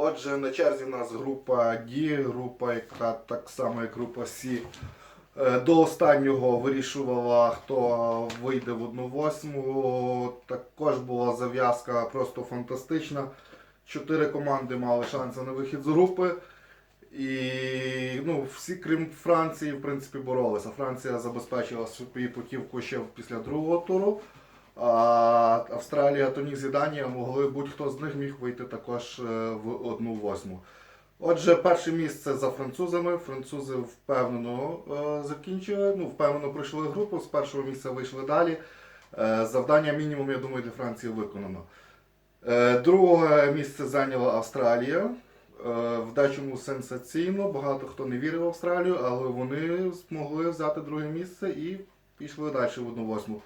Отже, на черзі в нас група D, група, яка так само як група C. Е, До останнього вирішувала, хто вийде в 1-8. Також була зав'язка просто фантастична. Чотири команди мали шанси на вихід з групи. І ну, всі, крім Франції, в принципі, боролися. Франція забезпечила собі путівку ще після другого туру. А Австралія, Туніс і Данія могли будь-хто з них міг вийти також е, в 1-8. Отже, перше місце за французами. Французи впевнено е, закінчили, ну, впевнено пройшли групу, з першого місця вийшли далі. Е, завдання мінімум, я думаю, для Франції виконано. Друге місце зайняла Австралія. В дечому сенсаційно, багато хто не вірив в Австралію, але вони змогли взяти друге місце і пішли далі в 1-8. Е,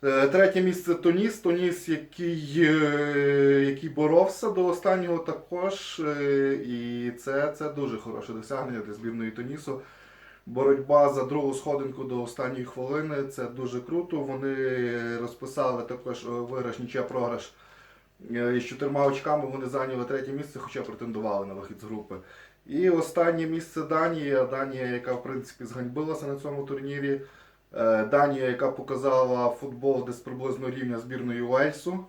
Третє місце Тоніс. Тоніс, який, е, який боровся до останнього також. е, І це, це дуже хороше досягнення для збірної Тонісу. Боротьба за другу сходинку до останньої хвилини це дуже круто. Вони розписали також е, виграш, нічия програш. Е, І з чотирма очками вони зайняли третє місце, хоча претендували на вихід з групи. І останнє місце Данія. Данія, яка в принципі зганьбилася на цьому турнірі. Е, Данія, яка показала футбол десь приблизно рівня збірної Уельсу.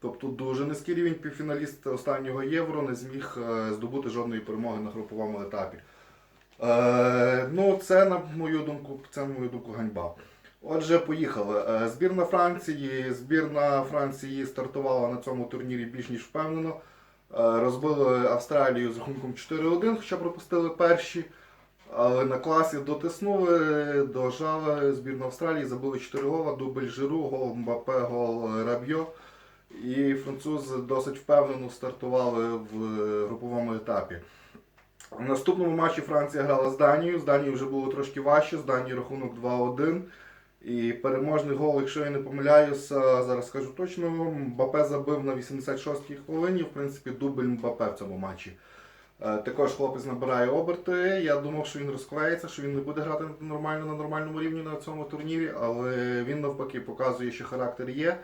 Тобто дуже низький рівень півфіналіст останнього євро не зміг е, здобути жодної перемоги на груповому етапі. Е, ну, це, на мою думку, це, на мою думку, ганьба. Отже, поїхали. Збірна Франції. Збірна Франції стартувала на цьому турнірі більш ніж впевнено. Розбили Австралію з рахунком 4-1, хоча пропустили перші. Але на класі дотиснули, дожали збірну Австралії, забили 4 гола, дубль Жиру, гол Мбапе, гол Рабьо. І французи досить впевнено стартували в груповому етапі. В наступному матчі Франція грала з Данією. З Данією вже було трошки важче, з Данією рахунок 2-1. І переможний гол, якщо я не помиляюся, зараз скажу точно, Мбапе забив на 86-й хвилині. В принципі, дубль Мбапе в цьому матчі. Е, Також хлопець набирає оберти. Я думав, що він розклеїться, що він не буде грати нормально на нормальному рівні на цьому турнірі, але він навпаки показує, що характер є,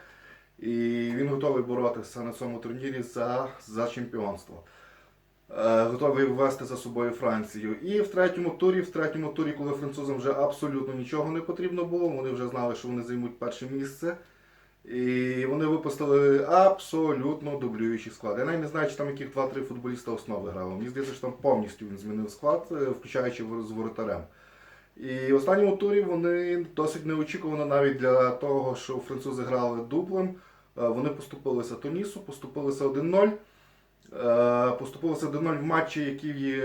і він готовий боротися на цьому турнірі за, за чемпіонство. Е, Готовий ввести за собою Францію. І в третьому турі, в третьому турі, коли французам вже абсолютно нічого не потрібно було, вони вже знали, що вони займуть перше місце. І вони випустили абсолютно дублюючий склад. Я навіть не знаю, чи там яких 2-3 футболіста основи грали. Мені здається, що там повністю він змінив склад, е, включаючи з воротарем. І в останньому турі вони досить неочікувано навіть для того, що французи грали дублем. е, Вони поступилися Тунісу, поступилися 1-0. Е, Поступилися 1-0 в матчі, який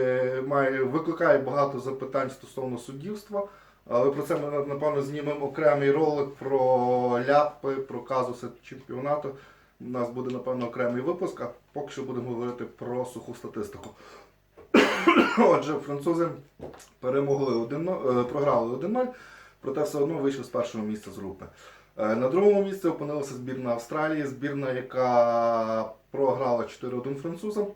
має, викликає багато запитань стосовно суддівства. Але про це ми напевно знімемо окремий ролик про ляпи, про казуси чемпіонату. У нас буде, напевно, окремий випуск, а поки що будемо говорити про суху статистику. Отже, французи перемогли 1-0, е, програли 1-0, проте все одно вийшли з першого місця з групи. Е, На другому місці опинилася збірна Австралії, збірна, яка програла 4-1 французам.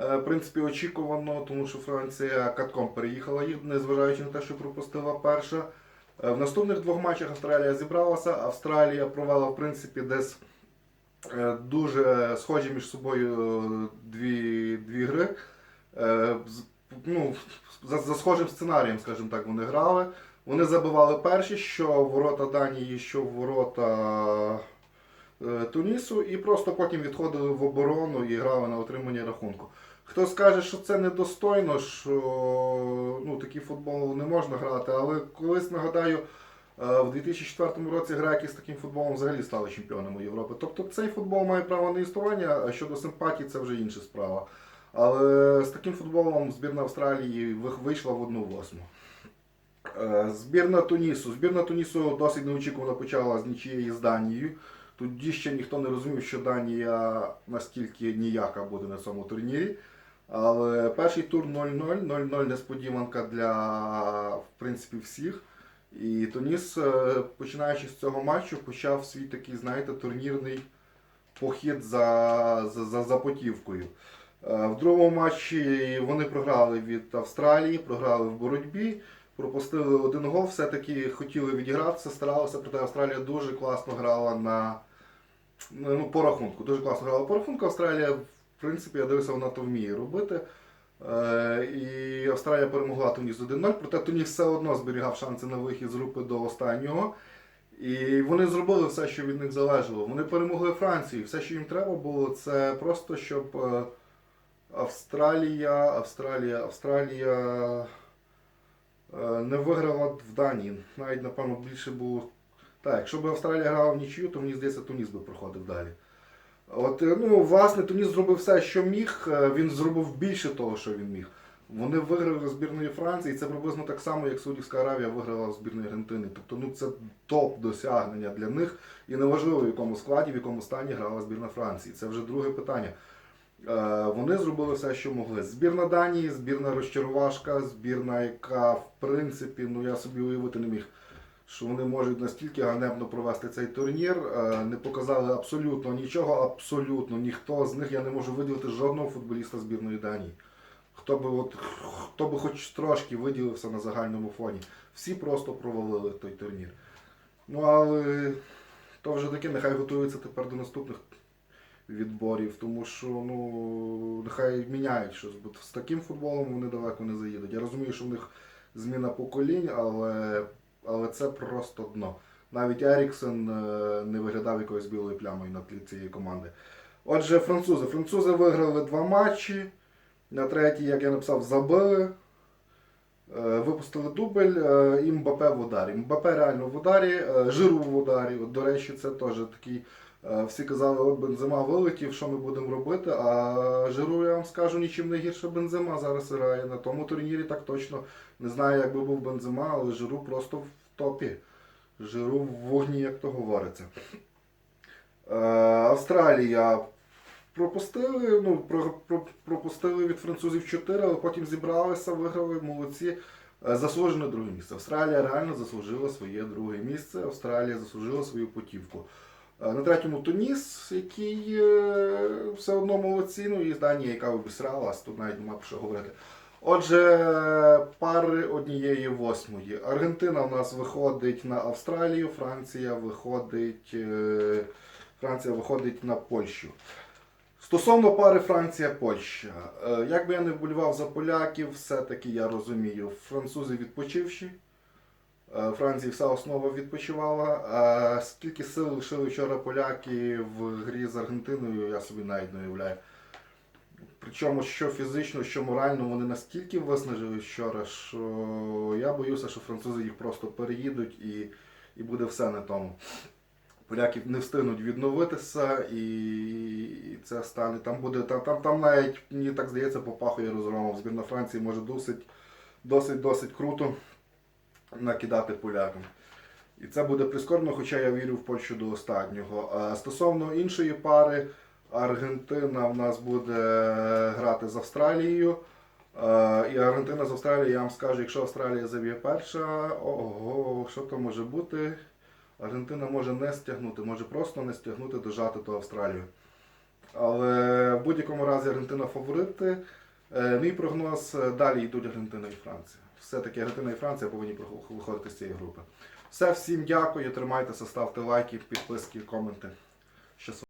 Е, В принципі, очікувано, тому що Франція катком переїхала їх, незважаючи на те, що пропустила перша. Е, В наступних двох матчах Австралія зібралася. Австралія провела, в принципі, десь е, дуже схожі між собою дві, дві гри. Ну, за, за схожим сценарієм, скажімо так, вони грали. Вони забивали перші, що ворота Данії, що ворота Тунісу, і просто потім відходили в оборону і грали на отримання рахунку. Хто скаже, що це недостойно, що ну, такий футбол не можна грати, але колись нагадаю, е, в 2004 році греки з таким футболом взагалі стали чемпіонами Європи. Тобто цей футбол має право на існування, а щодо симпатії це вже інша справа. Але з таким футболом збірна Австралії вийшла в 1-8. Е, Збірна Тунісу. Збірна Тунісу досить неочікувано почала з нічієї з Данією. Тоді ще ніхто не розумів, що Данія настільки ніяка буде на цьому турнірі. Але перший тур 0-0, 0-0 несподіванка для в принципі всіх. І Туніс, е, починаючи з цього матчу, почав свій такий, знаєте, турнірний похід за, за, за, за. Е, В другому матчі вони програли від Австралії, програли в боротьбі, пропустили один гол, все-таки хотіли відігратися, старалися, проте Австралія дуже класно грала на ну, по. Дуже класно грала по рахунку. Австралія принципі, я дивився, вона то вміє робити. Е, і Австралія перемогла Туніс 1-0, проте Туніс все одно зберігав шанси на вихід з групи до останнього. І вони зробили все, що від них залежало. Вони перемогли Францію. Все, що їм треба було, це просто щоб е, Австралія, Австралія, Австралія не виграла в Данії. Навіть, напевно, більше було. Так, якщо б Австралія грала в нічию, то мені здається, Туніс би проходив далі. От, е, ну, власне, Туніс зробив все, що міг. Е, Він зробив більше того, що він міг. Вони виграли збірної Франції, це приблизно так само, як Саудівська Аравія виграла збірної Аргентини. Тобто, ну це топ досягнення для них. І неважливо, в якому складі, в якому стані грала збірна Франції. Це вже друге питання. Е, Вони зробили все, що могли. Збірна Данії, збірна розчарувашка, збірна, яка в принципі, ну я собі уявити не міг, що вони можуть настільки ганебно провести цей турнір. Е, Не показали абсолютно нічого, абсолютно ніхто з них я не можу виділити жодного футболіста збірної Данії. Хто би, от, хто би хоч трошки виділився на загальному фоні. Всі просто провалили той турнір. Ну але то вже таке, нехай готуються тепер до наступних відборів, тому що ну, нехай міняють щось, бо з таким футболом вони далеко не заїдуть. Я розумію, що в них зміна поколінь, але, але це просто дно. Навіть Еріксен е, не виглядав якоюсь білою плямою на тлі цієї команди. Отже, французи. Французи виграли два матчі. На третій, як я написав, забили. Е, Випустили дубль е, і Мбапе в ударі. Мбапе реально в ударі, Жиру в ударі. От, до речі, це теж такий. Е, Всі казали, от Бензема вилетів, що ми будемо робити. А Жиру, я вам скажу, нічим не гірше Бензема зараз грає. На тому турнірі так точно не знаю, як би був Бензема, але Жиру просто в топі. Жиру в вогні, як то говориться. Е, Австралія пропустили, ну, про, про, пропустили від французів 4, але потім зібралися, виграли, молодці. Е, Заслужене друге місце. Австралія реально заслужила своє друге місце. Австралія заслужила свою путівку. Е, На третьому Туніс, який е, все одно молодці, ну і Данія, яка обісралась, тут навіть нема про що говорити. Отже, пари однієї восьмої. Аргентина в нас виходить на Австралію, Франція виходить, е, Франція виходить на Польщу. Стосовно пари Франція-Польща, як би я не вболівав за поляків, все-таки я розумію, французи відпочивші, Франції вся основа відпочивала. А скільки сил лишили вчора поляки в грі з Аргентиною, я собі навіть не уявляю. Причому що фізично, що морально вони настільки виснажили вчора, що я боюся, що французи їх просто переїдуть і, і буде все на тому. Поляки не встигнуть відновитися, і і це стане. Там буде там, там, там навіть мені так здається, попахує розгромом. Збірна Франції може досить, досить, досить круто накидати полякам. І це буде прискорбно, хоча я вірю в Польщу до останнього. Стосовно іншої пари, Аргентина в нас буде грати з Австралією. І Аргентина з Австралією, я вам скажу, якщо Австралія заб'є перша, ого, що то може бути? Аргентина може не стягнути, може просто не стягнути, дожати ту Австралію. Але в будь-якому разі Аргентина фаворити. Е, Мій прогноз е, далі йдуть Аргентина і Франція. Все-таки Аргентина і Франція повинні виходити з цієї групи. Все, всім дякую, тримайтеся, ставте лайки, підписки, коменти.